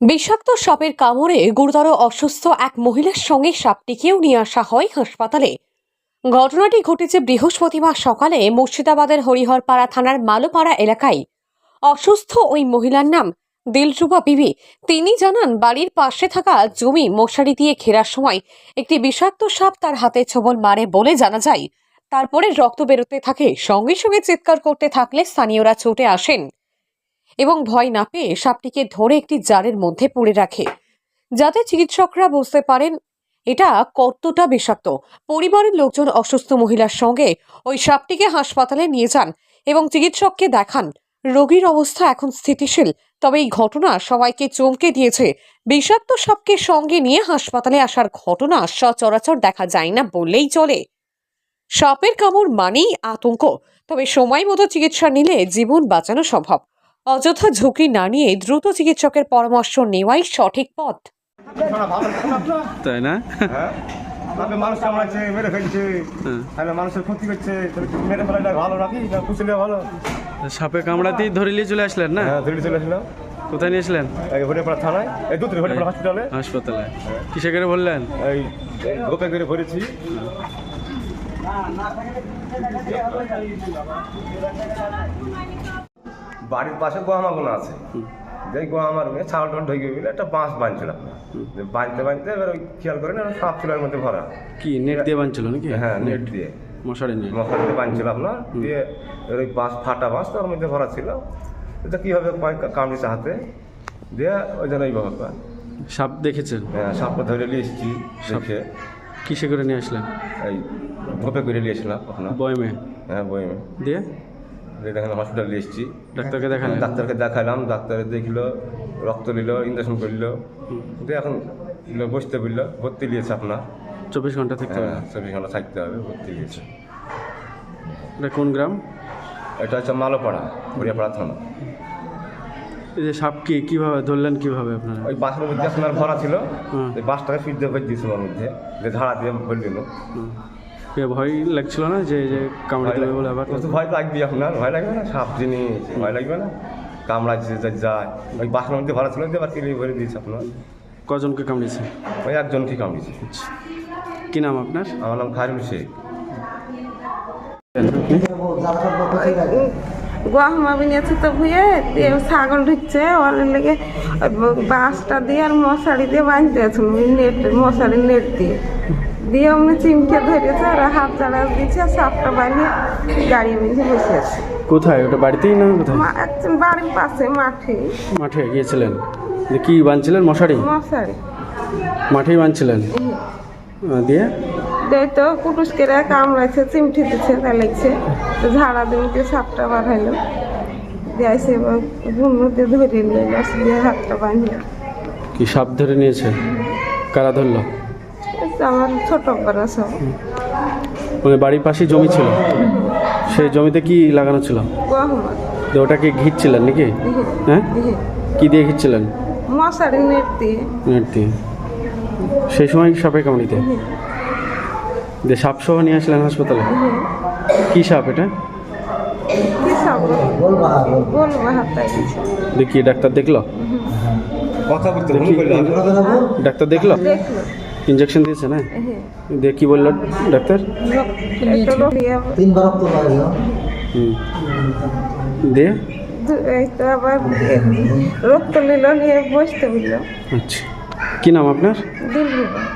বিষাক্ত সাপের কামড়ে গুরুতর অসুস্থ এক মহিলার সঙ্গে সাপটিকেও নিয়ে আসা হয় হাসপাতালে। ঘটনাটি ঘটেছে বৃহস্পতিবার সকালে মুর্শিদাবাদের হরিহরপাড়া থানার মালোপাড়া এলাকায়। অসুস্থ ওই মহিলার নাম দিলরুবা বিবি। তিনি জানান, বাড়ির পাশে থাকা জমি মশারি দিয়ে ঘেরার সময় একটি বিষাক্ত সাপ তার হাতে ছোবল মারে বলে জানা যায়। তারপরে রক্ত বেরোতে থাকে, সঙ্গে সঙ্গে চিৎকার করতে থাকলে স্থানীয়রা ছুটে আসেন। এবং ভয় না পেয়ে সাপটিকে ধরে একটি জারের মধ্যে পুড়ে রাখে। যাতে চিকিৎসকরা বুঝতে পারেন, এটা কতটা বিষাক্ত। পরিবারের লোকজন অসুস্থ মহিলার সঙ্গে ওই সাপটিকে হাসপাতালে নিয়ে যান এবং চিকিৎসককে দেখান। রোগীর অবস্থা এখন স্থিতিশীল, তবে এই ঘটনা সবাইকে চমকে দিয়েছে। বিষাক্ত সাপকে সঙ্গে নিয়ে হাসপাতালে আসার ঘটনা সচরাচর দেখা যায় না বললেই চলে। সাপের কামড় মানেই আতঙ্ক, তবে সময় মতো চিকিৎসা নিলে জীবন বাঁচানো সম্ভব। অযথা ঝুঁকি না নিয়ে দ্রুত চিকিৎসকের পরামর্শ নেওয়াই সঠিক পথ। তাই না? হ্যাঁ। মানুষ কামড়াচ্ছে মেরে ফেলছে হ্যাঁ। তাহলে মানুষের ক্ষতি করছে মেরে ফেলাটা ভালো নাকি? না পুষলে ভালো। সাপে কামড়াতেই ধরে নিয়ে চলে আসলেন না? হ্যাঁ ধরে চলেছিলাম কোথায় নিয়েছিলেন এই হরিপাড়া থানায়। এই দুধ হরিপাড়া হসপিটালে হাসপাতালে। কিসে করে বললেন এই গোপে করে ভরেছি। বাড়ির পাশে গোহামাগুলো আছে। যে গোহামার ছাগল টাল ঢুকে গেলে একটা বাঁশ বাঁধছিল। যে বাঁধতে বাঁধতে এবার ওই খেয়াল করেন সাপ চুলার মধ্যে ভরা। কি নেট দিয়ে বাঁধছিল নাকি? হ্যাঁ নেট দিয়ে। মশারি নিয়ে। মশারিতে বাঁধছিল আপনার। দিয়ে এবার ওই বাঁশ ফাটা বাঁশ তার মধ্যে ভরা ছিল। এটা কীভাবে কামড়িছে হাতে? দিয়ে ওই জন্য এই ব্যাপারটা। সাপ দেখেছেন? হ্যাঁ, সাপটা ধরে নিয়ে এসেছি দেখে। কিসে করে নিয়ে আসলেন? এই ধোপে করে নিয়ে এসেছিলাম আপনার। বয়মে? হ্যাঁ বইমে দিয়ে? দেখেন হসপিটালে এসেছি। ডাক্তারকে দেখালেন? ডাক্তারকে দেখালাম ডাক্তারে দেখল রক্ত নিল ইঞ্জেকশন করল। দিয়ে এখন বসতে বলল ভর্তি নিয়েছে আপনার। চব্বিশ ঘণ্টা থাকতে হবে। হ্যাঁ চব্বিশ ঘণ্টা থাকতে হবে ভর্তি নিয়েছে। এটা কোন গ্রাম? এটা হচ্ছে মালোপাড়া হরিয়াপাড়া থানা। এই যে সাপ কি কীভাবে ধরলেন কীভাবে আপনারা? ওই বাসের মধ্যে আপনার ভরা ছিল বাসটাকে ফিট দিয়ে দিয়েছিল ওর মধ্যে যে ধারা দিয়ে। এ ভয় লাগছিল না যে যে কামড়ে দেবে বলে আবার তো ভয় লাগবে আপনার ভয় লাগবে না সাপ জিনিস ভয় লাগবে না কামড়া যে যায় ওই বাসের মধ্যে ভরা ছিল দিয়ে এবার কিনে ভরে দিয়েছে আপনার কজনকে কামড়েছে ওই একজনকে কামড়েছে কি নাম আপনার আমার নাম খায়রুল শেখ। গহমা বিনেছে তো ভুয়ে দিয়ে ছাগল ঢুকছে ওর লেগে বাঁশটা দিয়ে আর মশারি দিয়ে বাঁধতে আছে নেট মশারি নেট দিয়ে দিয়ে অমনি চিমকে ধরেছে আর হাত চাড়া দিচ্ছে সাপটা বানিয়ে গাড়ি বেঁধে বসে আছে কোথায়? ওটা বাড়িতেই না কোথায়? বাড়ির পাশে মাঠে। মাঠে গিয়েছিলেন? কি বাঁধছিলেন মশারি? মশারি। মাঠেই বাঁধছিলেন দিয়ে? তো কুটুসকে কামড়াইছে চিমটি দিচ্ছে তা লাগছে তো ঝাড়া দিনকে সাপটা বাড়াইলো দিয়ে এসে ঘুম দিয়ে ধরে নিয়ে দিয়ে হাতটা বাঁধিয়ে কি সাপ ধরে নিয়েছে? কারা ধরলো? আমার ছোট বড় সব। মানে বাড়ির পাশে জমি ছিল? সেই জমিতে কি লাগানো ছিল? তো ওটাকে ঘিরছিলেন নাকি? হ্যাঁ? কি দিয়ে ঘিরছিলেন মশারি নেট দিয়ে। নেট দিয়ে। সেই সময় সাপে কামড়িতে? দিয়ে সাপ সহ নিয়ে আসলেন হাসপাতালে? কি সাপ এটা? দেখি ডাক্তার দেখল? কথা বলতে ডাক্তার দেখল? ইঞ্জেকশন দিয়েছে না? দিয়ে কি বলল ডাক্তার? দিয়ে তো আবার রক্ত নিল নিয়ে বসতে বলল। আচ্ছা। কি নাম আপনার? দিল রুবে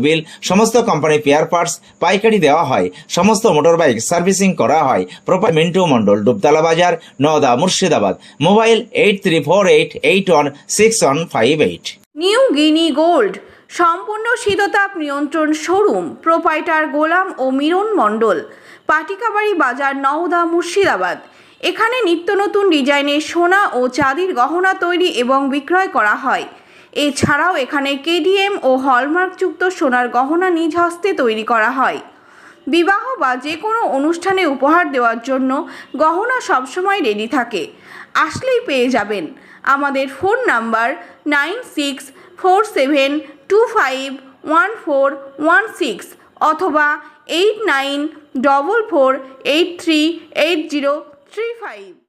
মোবিল সমস্ত কোম্পানি পেয়ার পার্টস পাইকারি দেওয়া হয়। সমস্ত মোটর বাইক সার্ভিসিং করা হয়। Proper Mintu Mondal Dubtala Bazar, Nowda, Murshidabad. Mobile eight three four eight eight one six one five eight New Guinea Gold, সম্পূর্ণ শীততাপ নিয়ন্ত্রণ শোরুম প্রোপাইটার গোলাম ও মিরন মণ্ডল। পাটিকাবাড়ি বাজার, নওদা, মুর্শিদাবাদ। এখানে নিত্য নতুন ডিজাইনের সোনা ও চাঁদির গহনা তৈরি এবং বিক্রয় করা হয়। এছাড়াও এখানে কেডিএম ও হলমার্কযুক্ত সোনার গহনা নিজ হস্তে তৈরি করা হয়। বিবাহ বা যে কোনো অনুষ্ঠানে উপহার দেওয়ার জন্য গহনা সবসময় রেডি থাকে। আসলেই পেয়ে যাবেন। আমাদের phone number nine six four seven two five one four one six অথবা eight nine double four eight three eight zero three five